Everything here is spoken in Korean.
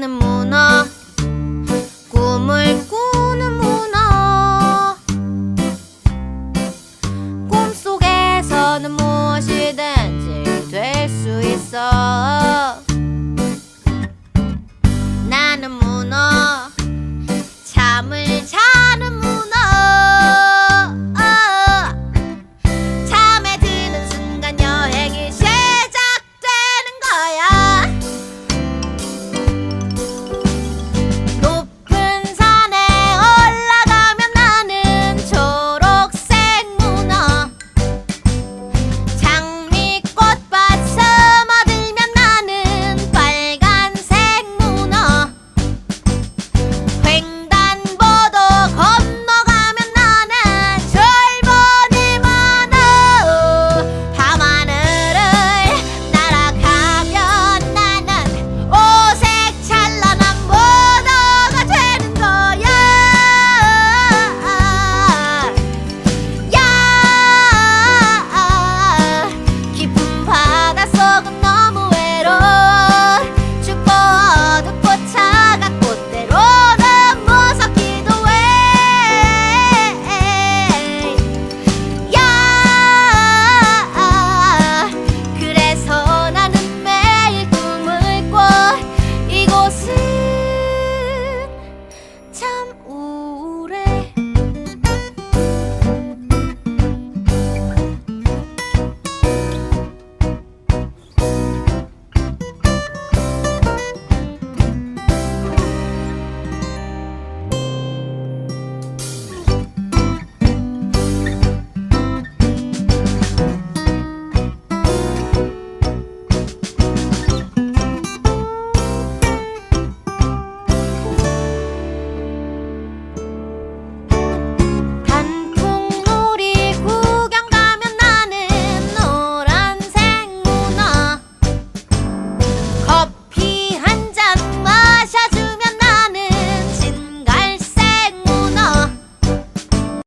사는 문어 꿈을 꾸는 문어. 꿈속에서는 무엇이든지 될 수 있어. 나는 문어 잠을 자 五